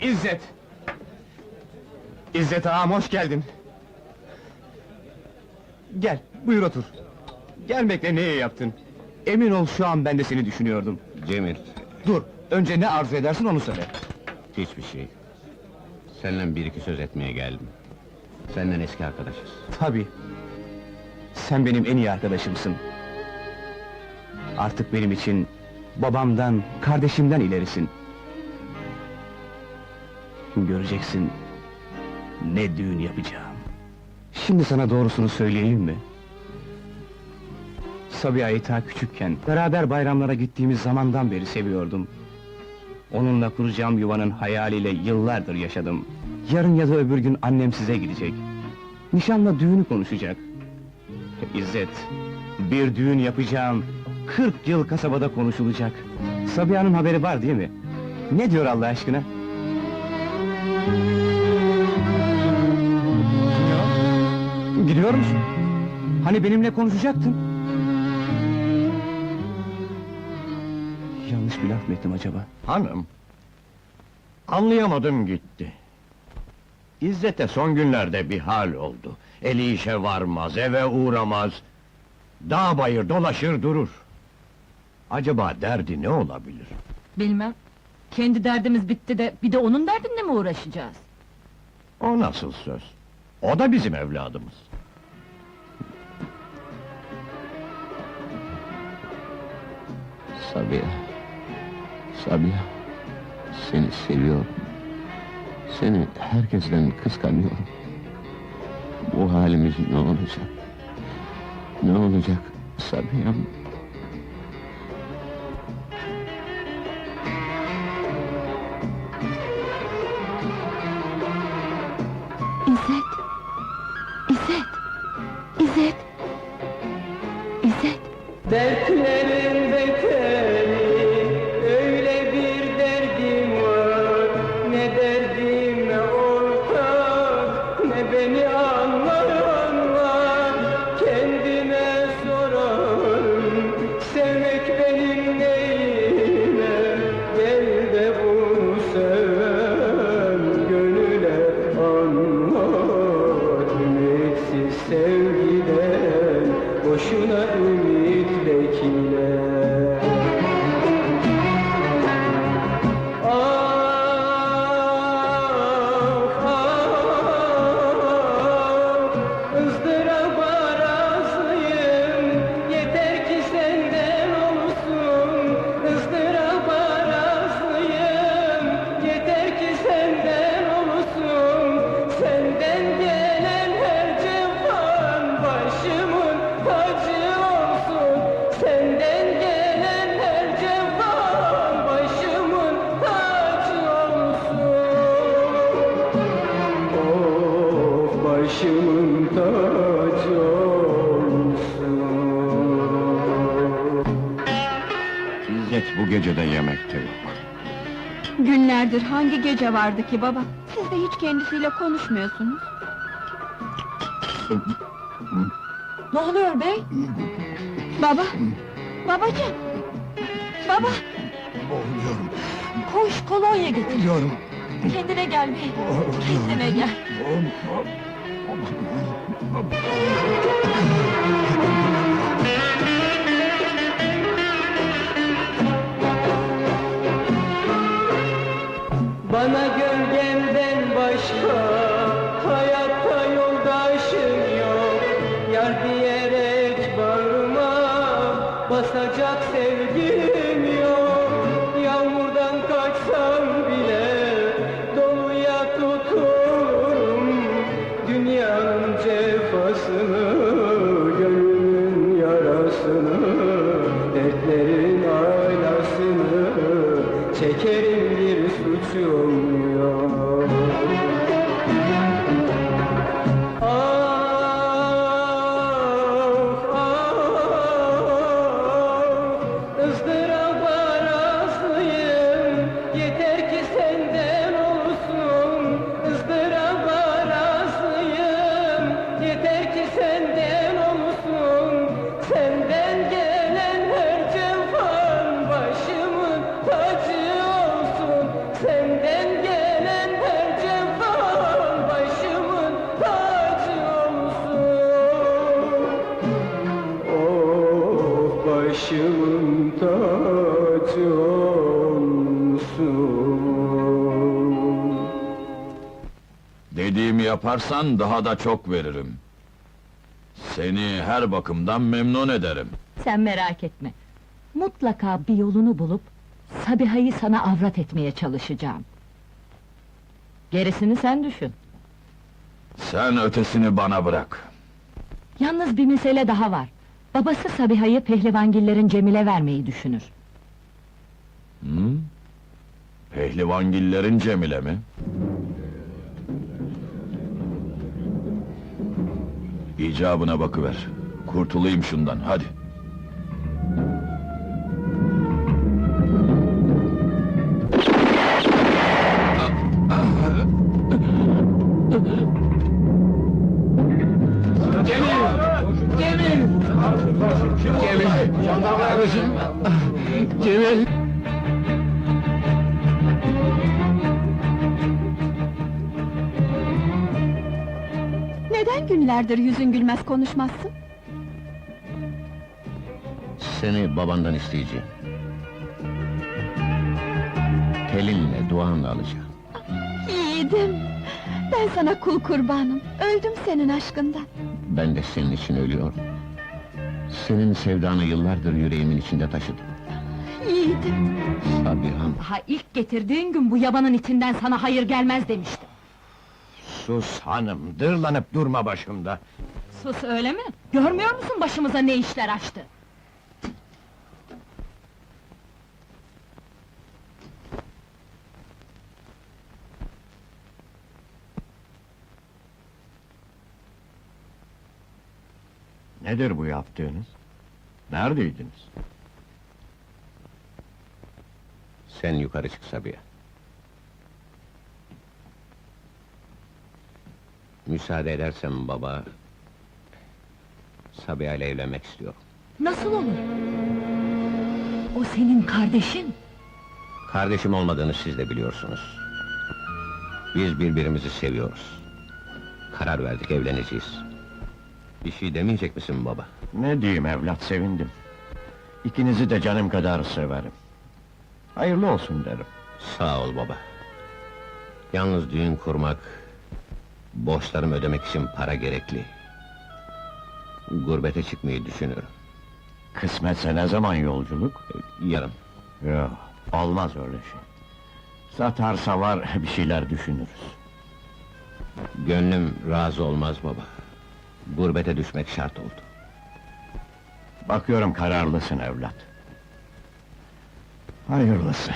İzzet! İzzet ağam hoş geldin. Gel, buyur otur. Gelmekle ne iyi yaptın? Emin ol şu an ben de seni düşünüyordum. Cemil, Dur, önce ne arzu edersin onu söyle. hiçbir şey. Seninle bir iki söz etmeye geldim. Senden eski arkadaşız. Tabii. Sen benim en iyi arkadaşımsın. Artık benim için babamdan, kardeşimden ilerisin. Göreceksin ne düğün yapacağım. Şimdi sana doğrusunu söyleyeyim mi? Sabiha'yı ta küçükken, beraber bayramlara gittiğimiz zamandan beri seviyordum. Onunla kuracağım yuvanın hayaliyle yıllardır yaşadım. Yarın ya da öbür gün annem size gidecek. Nişanla düğünü konuşacak. İzzet, bir düğün yapacağım. 40 yıl kasabada konuşulacak. Sabiha'nın haberi var değil mi? Ne diyor Allah aşkına? Gidiyor musun? Hani benimle konuşacaktın? Yanlış bir laf mı ettim acaba? Hanım, anlayamadım gitti. İzzet'e son günlerde bir hal oldu. Eli işe varmaz, eve uğramaz. Dağ bayır dolaşır durur. Acaba derdi ne olabilir? Bilmem. Kendi derdimiz bitti de bir de onun derdinle mi uğraşacağız? O nasıl söz? O da bizim evladımız. Sabiha, Sabiha, seni seviyorum. Seni herkesten kıskanıyorum. Bu halimiz ne olacak? Ne olacak Sabiha'm? İzzet! İzzet! İzzet! İzzet! Dertlerin başımın tacı olsun. İzzet bu gecede yemekte yok. Günlerdir hangi gece vardı ki baba? Siz de hiç kendisiyle konuşmuyorsunuz. Ne oluyor bey? Baba! Babacığım! Baba! Boğuluyorum, Koş kolonya getir. boğuluyorum. Kendine gel bey. Kendine gel. Bana gölgemden başka hayatta yoldaşım yok. Yar diyerek bağrıma basacak sevgim Başımın tacı olsun Dediğimi yaparsan daha da çok veririm. Seni her bakımdan memnun ederim. Sen merak etme. Mutlaka bir yolunu bulup Sabiha'yı sana avrat etmeye çalışacağım. Gerisini sen düşün. Sen ötesini bana bırak. Yalnız bir mesele daha var. Babası Sabiha'yı pehlivangillerin Cemil'e vermeyi düşünür. Hı? Pehlivangillerin Cemile mi? İcabına bakıver. Kurtulayım şundan, hadi. Neden günlerdir yüzün gülmez konuşmazsın? Seni babandan isteyeceğim. Telinle, duanla alacağım. Yiğidim! Ben sana kul kurbanım, öldüm senin aşkından. Ben de senin için ölüyorum. Senin sevdanı yıllardır yüreğimin içinde taşıdım. Yiğidim! Sabiham, Daha ilk getirdiğin gün bu yabanın itinden sana hayır gelmez demiştim. Sus hanım, dırlanıp durma başımda. Sus öyle mi? Görmüyor musun başımıza ne işler açtı? Nedir bu yaptığınız? Neredeydiniz? sen yukarı çık Sabiha. Müsaade edersen baba... Sabiha ile evlenmek istiyorum. Nasıl olur? O senin kardeşin. Kardeşim olmadığını siz de biliyorsunuz. Biz birbirimizi seviyoruz. Karar verdik, evleneceğiz. Bir şey demeyecek misin baba? Ne diyeyim evlat, sevindim. İkinizi de canım kadar severim. Hayırlı olsun derim. Sağ ol baba. Yalnız düğün kurmak... ...borçlarımı ödemek için para gerekli. Gurbete çıkmayı düşünüyorum. Kısmetse ne zaman yolculuk? Yarın. Yok, olmaz öyle şey. Satarsa var, bir şeyler düşünürüz. Gönlüm razı olmaz baba. Gurbete düşmek şart oldu. Bakıyorum kararlısın evlat. Hayırlısı.